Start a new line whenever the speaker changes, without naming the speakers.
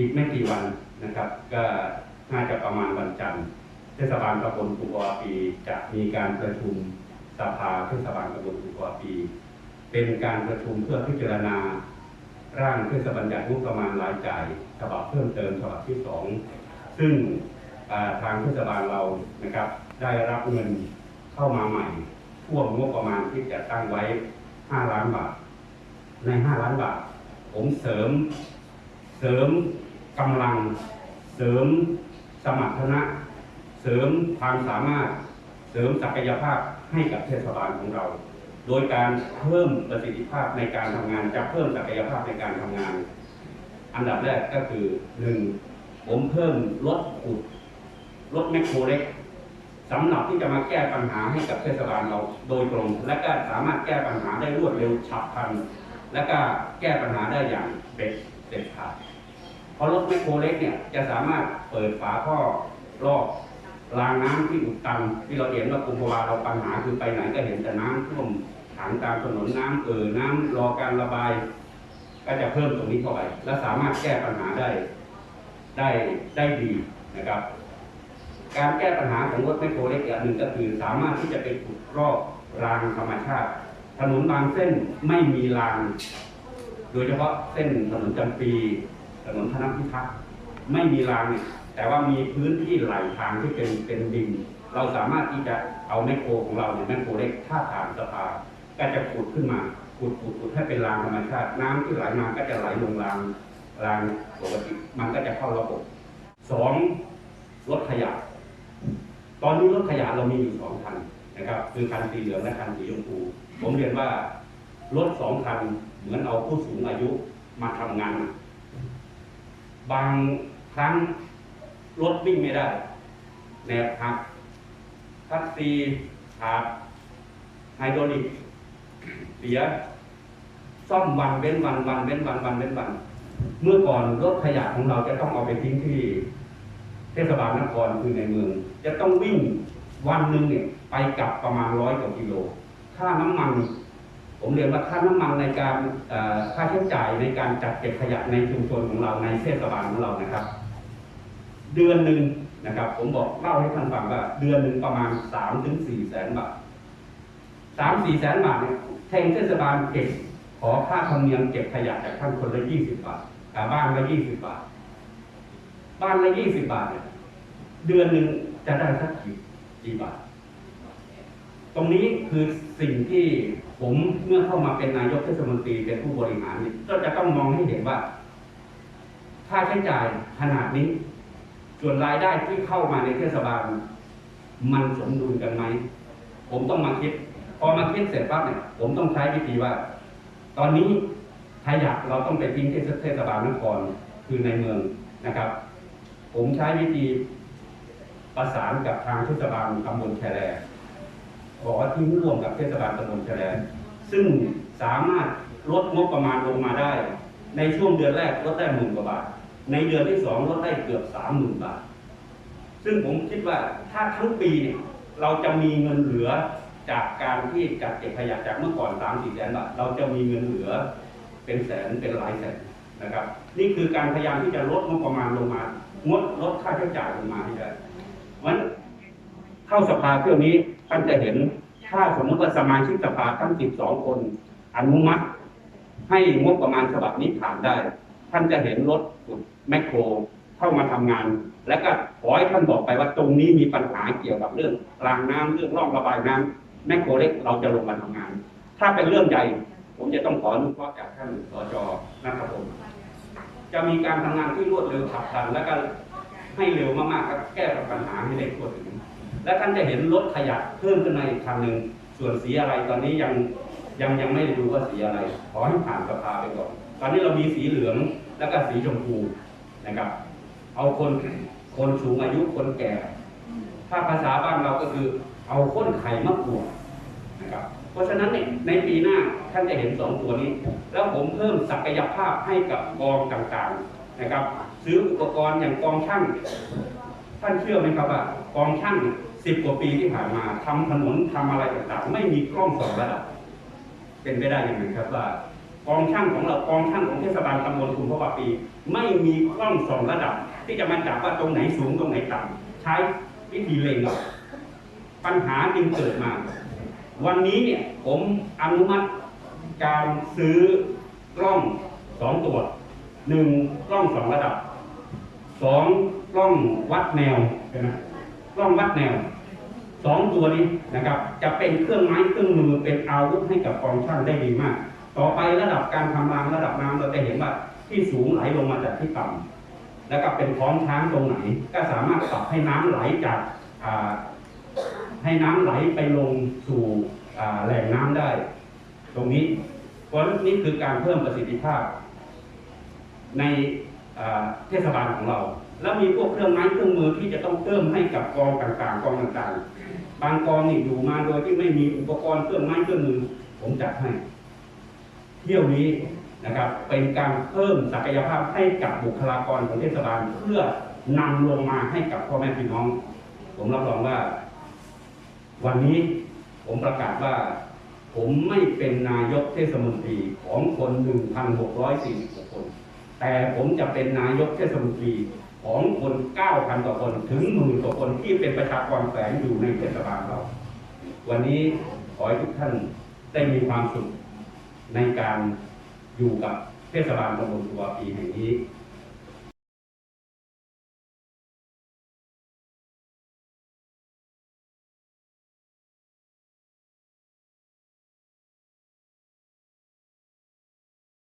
อีกไม่กี่วันนะครับ ก็น่าจะประมาณวันจันทร์เทศบาลตำบลกุกวาปีจะมีการประชุมสภาเทศบาลตำบลกุกวาปี เป็นการประชุมเพื่อพิจารณา ร่างเทศบัญญัติงบประมาณรายจ่ายฉบับเพิ่มเติมฉบับที่สองซึ่งทางเทศบาลเรานะครับ ได้รับเงินเข้ามาใหม่ท่วมงบประมาณที่จะตั้งไว้ 5 ล้านบาท ใน 5 ล้านบาท ผมเสริมเสริม กำลัง เสริมสมรรถนะ เสริมความสามารถ เสริมศักยภาพให้กับเทศบาลของเรา โดยการเพิ่มประสิทธิภาพในการทำงาน จะเพิ่มศักยภาพในการทำงาน อันดับแรกก็คือหนึ่งผมเพิ่มรถขุดรถแมคโครเล็กสำหรับที่จะมาแก้ปัญหาให้กับเทศบาลเราโดยตรง และก็สามารถแก้ปัญหาได้รวดเร็วฉับพลัน และก็แก้ปัญหาได้อย่างเด็ดเด็ดขาด ราะรถแมคโครเล็กเนี่ยจะสามารถเปิดฝาท่อรอบรางน้ำที่อุดตันที่เราเห็นว่ากุมภาวาเราปัญหาคือไปไหนก็เห็นแต่น้ำท่วมขังตามถนนน้ำเอ่อน้ำรอการระบาย ก็จะเพิ่มตรงนี้เข้าไป และสามารถแก้ปัญหาได้ได้ได้ดีนะครับ การแก้ปัญหาของรถแมคโครเล็กอย่างหนึ่งก็คือสามารถที่จะไปขุดรอบรางธรรมชาติ ถนนบางเส้นไม่มีราง โดยเฉพาะเส้นถนนจำปี ถนนธนพิทักษ์ไม่มีรางเนี่ยแต่ว่ามีพื้นที่ไหลทางที่เป็นเป็นดิน เราสามารถที่จะเอาแมคโครของเราเนี่ยแมคโครเล็กท่าทางสภาก็จะขุดขึ้นมาขุดขุดขุดให้เป็นรางธรรมชาติ น้ำที่ไหลมาก็จะไหลลงรางรางปกติมันก็จะเข้าระบบสองรถขยะ ตอนนี้รถขยะเรามีอยู่สองคันนะครับ คือคันสีเหลืองและคันสีชมพูผมเรียนว่ารถสองคันเหมือนเอาผู้สูงอายุมาทำงาน บางครั้งรถวิ่งไม่ได้แนบหักทักซีขาดไฮดรอลิกเสียซ่อมวันเว้นวันวันเว้นวันวันเว้นวัน เมื่อก่อนรถขยะของเราจะต้องเอาไปทิ้งที่ เทศบาลนครคือในเมือง จะต้องวิ่งวันหนึ่งเนี่ยไปกลับประมาณร้อยกว่ากิโล ค่าน้ำมัน ผมเรียนว่าค่าน้ำมันในการค่าใช้จ่ายในการจัดเก็บขยะในชุมชนของเราในเทศบาลของเรานะครับ เดือนหนึ่งนะครับ ผมบอกเล่าให้ท่านฟังว่า เดือนหนึ่งประมาณสามถึงสี่แสนบาทสามสี่แสนบาทเนี่ยแทงเทศบาลเก็บขอค่าธรรมเนียมเก็บขยะจากท่านคนละยี่สิบบาทแต่บ้านละยี่สิบบาท บ้านละยี่สิบบาทเนี่ยเดือนหนึ่งจะได้สักกี่กี่บาท ตรงนี้คือสิ่งที่ ผมเมื่อเข้ามาเป็นนายกเทศมนตรีเป็นผู้บริหารเนี่ยก็จะต้องมองให้เห็นว่า ค่าใช้จ่ายขนาดนี้ ส่วนรายได้ที่เข้ามาในเทศบาล มันสมดุลกันไหมผมต้องมาคิด พอมาคิดเสร็จปั๊บเนี่ย ผมต้องใช้วิธีว่า ตอนนี้ขยะเราต้องไปทิ้งที่เทศบาลนครคือในเมืองนะครับ ผมใช้วิธีประสานกับทางเทศบาลตำบลแคแล บอกว่าทิ้งร่วมกับเทศบาลตำบลแคแลซึ่งสามารถลดงบประมาณลงมาได้ ในช่วงเดือนแรกลดได้หมื่นกว่าบาท ในเดือนที่สองลดได้เกือบสามหมื่นบาท ซึ่งผมคิดว่าถ้าทั้งปีเนี่ยเราจะมีเงินเหลือจากการที่จัดเก็บขยะจากเมื่อก่อนสามสี่แสนบาทเราจะมีเงินเหลือเป็นแสนเป็นหลายแสนนะครับ นี่คือการพยายามที่จะลดงบประมาณลงมางดลดค่าใช้จ่ายลงมาให้ได้วัน เข้าสภาเที่ยวนี้ท่านจะเห็นถ้าสมมติว่าสมาชิกสภาทั้ง 12 คน อนุมัติ ให้งบประมาณฉบับนี้ผ่านได้ ท่านจะเห็นรถขุดแมคโครเข้ามาทำงาน และก็ขอให้ท่านบอกไปว่าตรงนี้มีปัญหาเกี่ยวกับเรื่องรางน้ำเรื่องร่องระบายน้ำแมคโครเล็กเราจะลงมาทำงาน ถ้าเป็นเรื่องใหญ่ผมจะต้องขออนุเคราะห์จากท่านสจนะครับผมจะมีการทำงานที่รวดเร็วฉับพลัน และก็ให้เร็วมากๆครับแก้ปัญหาให้ได้ทั่วถึง และท่านจะเห็นรถขยะเพิ่มขึ้นมาอีกคันหนึ่งส่วนสีอะไรตอนนี้ยังยังยังไม่ได้ว่าสีอะไร ขอให้ผ่านสภาไปก่อน ตอนนี้เรามีสีเหลืองแล้วก็สีชมพูนะครับ เอาคนคนสูงอายุคนแก่ ถ้าภาษาบ้านเราก็คือเอาข้นไข่มะกรูดนะครับ เพราะฉะนั้นเนี่ยในปีหน้าท่านจะเห็นสองตัวนี้ แล้วผมเพิ่มศักยภาพให้กับกองต่างๆนะครับ ซื้ออุปกรณ์อย่างกองช่าง ท่านเชื่อไหมครับว่ากองช่าง สิบกว่าปีที่ผ่านมาทำถนนทำอะไรต่างๆ ไม่มีกล้องสองระดับ เป็นไปได้ยังไงครับว่ากองช่างของเรากองช่างของเทศบาลตำบลกุมภาวะปี ไม่มีกล้องสองระดับ ที่จะมาจับว่าตรงไหนสูงตรงไหนต่ำใช้วิธีเล็งเอาปัญหาจึงเกิดมา วันนี้เนี่ยผมอนุมัติการซื้อกล้องสองตัวหนึ่งกล้องสองระดับสองกล้องวัดแนวใช่ไหมกล้องวัดแนว สองตัวนี้นะครับจะเป็นเครื่องไม้เครื่องมือเป็นอาวุธให้กับกองช่างได้ดีมาก ต่อไประดับการทำรางระดับน้ำเราจะเห็นว่าที่สูงไหลลงมาจากที่ต่ำแล้วก็เป็นท้องช้างตรงไหน ก็สามารถปรับให้น้ำไหลจากให้น้ำไหลไปลงสู่แหล่งน้ำได้ ตรงนี้เพราะนี่คือการเพิ่มประสิทธิภาพในเทศบาลของเรา แล้วมีพวกเครื่องไม้เครื่องมือที่จะต้องเพิ่มให้กับกองต่างๆ กองต่างๆ บางกองนี่อยู่มาโดยที่ไม่มีอุปกรณ์เครื่องไม้เครื่องมือ ผมจัดให้ เที่ยวนี้นะครับ เป็นการเพิ่มศักยภาพให้กับบุคลากรของเทศบาลเพื่อนำลงมาให้กับพ่อแม่พี่น้อง ผมรับรองว่า วันนี้ผมประกาศว่า ผมไม่เป็นนายกเทศมนตรีของคน 1,646 คน แต่ผมจะเป็นนายกเทศมนตรีของคน 9,000 กว่าคนถึงหมื่นกว่าคนที่เป็นประชากรแฝงอยู่ในเทศบาลเรา วันนี้ขอให้ทุกท่านได้มีความสุขในการอยู่กับเทศบาลตำบลตัวปีแห่งนี้